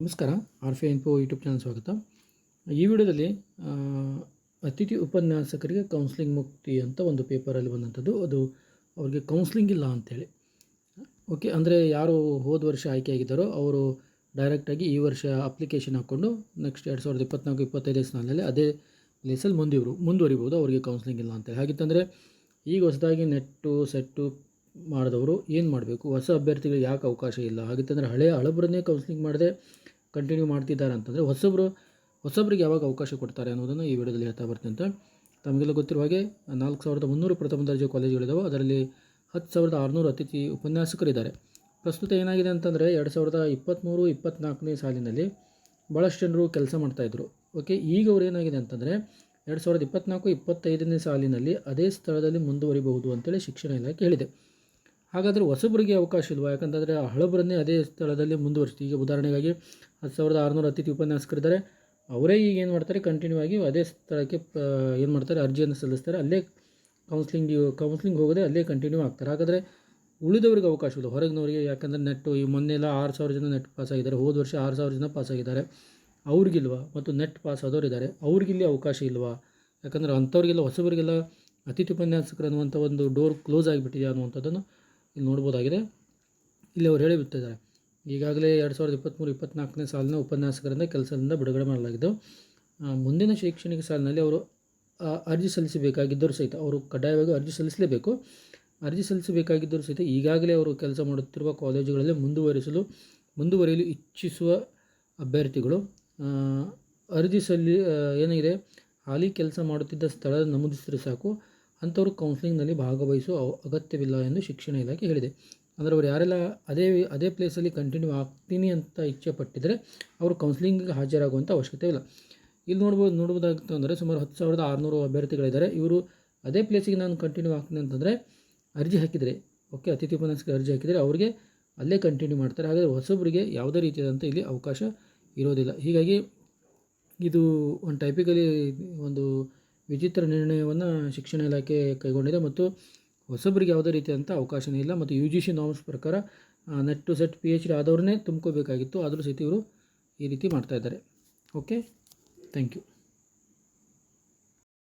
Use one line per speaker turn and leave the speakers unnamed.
ನಮಸ್ಕಾರ, ಆರ್ ಫೆ info YouTube channel ಸ್ವಾಗತ. ಈ ವಿಡಿಯೋದಲ್ಲಿ ಅತಿಥಿ ಉಪನ್ಯಾಸಕರಿಗೆ ಕೌನ್ಸಿಲಿಂಗ್ ಮುಕ್ತಿ ಅಂತ ಒಂದು ಪೇಪರಲ್ಲಿ ಬಂದಂಥದ್ದು. ಅದು ಅವ್ರಿಗೆ ಕೌನ್ಸಿಲಿಂಗ್ ಇಲ್ಲ ಅಂಥೇಳಿ ಓಕೆ ಅಂದರೆ ಯಾರು ಹೋದ ವರ್ಷ ಆಯ್ಕೆಯಾಗಿದ್ದಾರೋ ಅವರು ಡೈರೆಕ್ಟಾಗಿ ಈ ವರ್ಷ ಅಪ್ಲಿಕೇಶನ್ ಹಾಕ್ಕೊಂಡು ನೆಕ್ಸ್ಟ್ ಎರಡು ಸಾವಿರದ ಇಪ್ಪತ್ನಾಲ್ಕು ಇಪ್ಪತ್ತೈದು ಸಾಲಿನಲ್ಲಿ ಅದೇ ಪ್ಲೇಸಲ್ಲಿ ಮುಂದಿವರು, ಮುಂದುವರಿಬೋದು, ಅವರಿಗೆ ಕೌನ್ಸಿಲಿಂಗ್ ಇಲ್ಲ ಅಂತೇಳಿ. ಹಾಗಿತ್ತಂದರೆ, ಈಗ ಹೊಸದಾಗಿ ನೆಟ್ಟು ಸೆಟ್ಟು ಮಾಡಿದವರು ಏನು ಮಾಡಬೇಕು? ಹೊಸ ಅಭ್ಯರ್ಥಿಗಳಿಗೆ ಯಾಕೆ ಅವಕಾಶ ಇಲ್ಲ? ಹಾಗಿತ್ತಂದರೆ ಹಳೆಯ ಹಳಬರನ್ನೇ ಕೌನ್ಸಿಲಿಂಗ್ ಮಾಡದೆ ಕಂಟಿನ್ಯೂ ಮಾಡ್ತಿದ್ದಾರೆ ಅಂತಂದರೆ ಹೊಸಬ್ರು, ಹೊಸಬ್ರಿಗೆ ಯಾವಾಗ ಅವಕಾಶ ಕೊಡ್ತಾರೆ ಅನ್ನೋದನ್ನು ಈ ವಿಡಿಯೋದಲ್ಲಿ ಹೇಳ್ತಾ ಬರ್ತೀನಿ ಅಂತ ತಮಗೆಲ್ಲ ಗೊತ್ತಿರುವ ಹಾಗೆ ನಾಲ್ಕು ಸಾವಿರದ ಮುನ್ನೂರು ಪ್ರಥಮ ದರ್ಜೆ ಕಾಲೇಜುಗಳಿದ್ದಾವೆ ಅದರಲ್ಲಿ ಹತ್ತು ಸಾವಿರದ ಆರುನೂರು ಅತಿಥಿ ಉಪನ್ಯಾಸಕರಿದ್ದಾರೆ. ಪ್ರಸ್ತುತ ಏನಾಗಿದೆ ಅಂತಂದರೆ ಎರಡು ಸಾವಿರದ ಇಪ್ಪತ್ತ್ಮೂರು ಇಪ್ಪತ್ತ್ನಾಲ್ಕನೇ ಸಾಲಿನಲ್ಲಿ ಭಾಳಷ್ಟು ಜನರು ಕೆಲಸ ಮಾಡ್ತಾಯಿದ್ರು ಓಕೆ ಈಗ ಅವ್ರು ಏನಾಗಿದೆ ಅಂತಂದರೆ ಎರಡು ಸಾವಿರದ ಇಪ್ಪತ್ತ್ನಾಲ್ಕು ಇಪ್ಪತ್ತೈದನೇ ಸಾಲಿನಲ್ಲಿ ಅದೇ ಸ್ಥಳದಲ್ಲಿ ಮುಂದುವರಿಬಹುದು ಅಂತೇಳಿ ಶಿಕ್ಷಣ ಇಲಾಖೆ ಹೇಳಿದೆ. ಹಾಗಾದರೆ ಹೊಸಬರಿಗೆ ಅವಕಾಶ ಇಲ್ವಾ? ಯಾಕಂತಂದರೆ ಹಳಬರನ್ನೇ ಅದೇ ಸ್ಥಳದಲ್ಲಿ ಮುಂದುವರಿಸ್ತೀವಿ ಈಗ ಉದಾಹರಣೆಗಾಗಿ ಹತ್ತು ಸಾವಿರದ ಆರುನೂರು ಅತಿಥಿ ಉಪನ್ಯಾಸಕರಿದ್ದಾರೆ. ಅವರೇ ಈಗ ಏನು ಮಾಡ್ತಾರೆ? ಕಂಟಿನ್ಯೂ ಆಗಿ ಅದೇ ಸ್ಥಳಕ್ಕೆ ಏನು ಮಾಡ್ತಾರೆ? ಅರ್ಜಿಯನ್ನು ಸಲ್ಲಿಸ್ತಾರೆ. ಅಲ್ಲೇ ಕೌನ್ಸ್ಲಿಂಗ್ ಕೌನ್ಸ್ಲಿಂಗ್ ಹೋಗೋದೇ ಅಲ್ಲೇ ಕಂಟಿನ್ಯೂ ಆಗ್ತಾರೆ. ಹಾಗಾದರೆ ಉಳಿದವರಿಗೆ ಇಲ್ಲ. ಹೊರಗಿನವರಿಗೆ ಯಾಕಂದರೆ ನೆಟ್ಟು ಈ ಮೊನ್ನೆಲ್ಲ ಆರು ಸಾವಿರ ಜನ ನೆಟ್ ಪಾಸ್ ಆಗಿದ್ದಾರೆ. ಹೋದ ವರ್ಷ ಆರು ಸಾವಿರ ಜನ ಪಾಸ್ ಆಗಿದ್ದಾರೆ. ಅವ್ರಿಗಿಲ್ವಾ? ಮತ್ತು ನೆಟ್ ಪಾಸ್ ಆದವ್ರು ಇದ್ದಾರೆ ಅವ್ರಿಗಿಲ್ಲಿ ಅವಕಾಶ ಇಲ್ವಾ? ಯಾಕಂದರೆ ಅಂಥವ್ರಿಗೆಲ್ಲ, ಹೊಸಬರಿಗೆಲ್ಲ ಅತಿಥಿ ಉಪನ್ಯಾಸಕರು ಅನ್ನುವಂಥ ಒಂದು ಡೋರ್ ಕ್ಲೋಸ್ ಆಗಿಬಿಟ್ಟಿದೆ ಅನ್ನುವಂಥದ್ದನ್ನು ಇಲ್ಲಿ ನೋಡ್ಬೋದಾಗಿದೆ. ಇಲ್ಲಿ ಅವ್ರು ಹೇಳಿಬಿಟ್ಟಿದ್ದಾರೆ ಈಗಾಗಲೇ ಎರಡು ಸಾವಿರದ ಇಪ್ಪತ್ತ್ಮೂರು ಇಪ್ಪತ್ತ್ನಾಲ್ಕನೇ ಸಾಲಿನ ಉಪನ್ಯಾಸಕರಿಂದ ಕೆಲಸದಿಂದ ಬಿಡುಗಡೆ ಮಾಡಲಾಗಿದ್ದು ಮುಂದಿನ ಶೈಕ್ಷಣಿಕ ಸಾಲಿನಲ್ಲಿ ಅವರು ಅರ್ಜಿ ಸಲ್ಲಿಸಬೇಕಾಗಿದ್ದರೂ ಸಹಿತ, ಅವರು ಕಡ್ಡಾಯವಾಗಿ ಅರ್ಜಿ ಸಲ್ಲಿಸಲೇಬೇಕು. ಅರ್ಜಿ ಸಲ್ಲಿಸಬೇಕಾಗಿದ್ದರೂ ಸಹಿತ ಈಗಾಗಲೇ ಅವರು ಕೆಲಸ ಮಾಡುತ್ತಿರುವ ಕಾಲೇಜುಗಳಲ್ಲಿ ಮುಂದುವರಿಸಲು, ಮುಂದುವರಿಯಲು ಇಚ್ಛಿಸುವ ಅಭ್ಯರ್ಥಿಗಳು ಅರ್ಜಿ ಸಲ್ಲಿ ಏನಾಗಿದೆ ಹಾಲಿ ಕೆಲಸ ಮಾಡುತ್ತಿದ್ದ ಸ್ಥಳ ನಮೂದಿಸಿದರೆ ಸಾಕು. ಅಂಥವರು ಕೌನ್ಸಿಲಿಂಗ್ನಲ್ಲಿ ಭಾಗವಹಿಸುವ ಅಗತ್ಯವಿಲ್ಲ ಎಂದು ಶಿಕ್ಷಣ ಇಲಾಖೆ ಹೇಳಿದೆ. ಅಂದರೆ ಅವರು ಯಾರೆಲ್ಲ ಅದೇ ಅದೇ ಪ್ಲೇಸಲ್ಲಿ ಕಂಟಿನ್ಯೂ ಆಗ್ತೀನಿ ಅಂತ ಇಚ್ಛೆ ಪಟ್ಟಿದ್ದರೆ ಅವರು ಕೌನ್ಸಿಲಿಂಗಿಗೆ ಹಾಜರಾಗುವಂಥ ಅವಶ್ಯಕತೆ ಇಲ್ಲ. ಇಲ್ಲಿ ನೋಡ್ಬೋದು, ನೋಡ್ಬೋದಾಗಿತ್ತು ಅಂದರೆ ಸುಮಾರು ಹತ್ತು ಸಾವಿರದ ಆರುನೂರು ಅಭ್ಯರ್ಥಿಗಳಿದ್ದಾರೆ. ಇವರು ಅದೇ ಪ್ಲೇಸಿಗೆ ನಾನು ಕಂಟಿನ್ಯೂ ಆಗ್ತೀನಿ ಅಂತಂದರೆ ಅರ್ಜಿ ಹಾಕಿದರೆ, ಓಕೆ, ಅತಿಥಿ ಉಪನ್ಯಾಸಕ್ಕೆ ಅರ್ಜಿ ಹಾಕಿದರೆ ಅವರಿಗೆ ಅಲ್ಲೇ ಕಂಟಿನ್ಯೂ ಮಾಡ್ತಾರೆ. ಹಾಗಾದರೆ ಹೊಸಬರಿಗೆ ಯಾವುದೇ ರೀತಿಯಾದಂಥ ಇಲ್ಲಿ ಅವಕಾಶ ಇರೋದಿಲ್ಲ. ಹೀಗಾಗಿ ಇದು ಒಂದು ಟೈಪಿಕಲಿ ಒಂದು ವಿಚಿತ್ರ ನಿರ್ಣಯವನ್ನು ಶಿಕ್ಷಣ ಇಲಾಖೆ ಕೈಗೊಂಡಿದೆ ಮತ್ತು ಹೊಸಬರಿಗೆ ಯಾವುದೇ ರೀತಿಯಾದಂಥ ಅವಕಾಶನೇ ಇಲ್ಲ. ಮತ್ತು ಯು ಜಿ ಸಿ ನಾಮ್ಸ್ ಪ್ರಕಾರ NET to SET P H D ಆದವ್ರನ್ನೇ ತುಂಬ್ಕೋಬೇಕಾಗಿತ್ತು. ಆದರೂ ಸಹಿತ ಇವರು ಈ ರೀತಿ ಮಾಡ್ತಾಯಿದ್ದಾರೆ ಓಕೆ ಥ್ಯಾಂಕ್ ಯು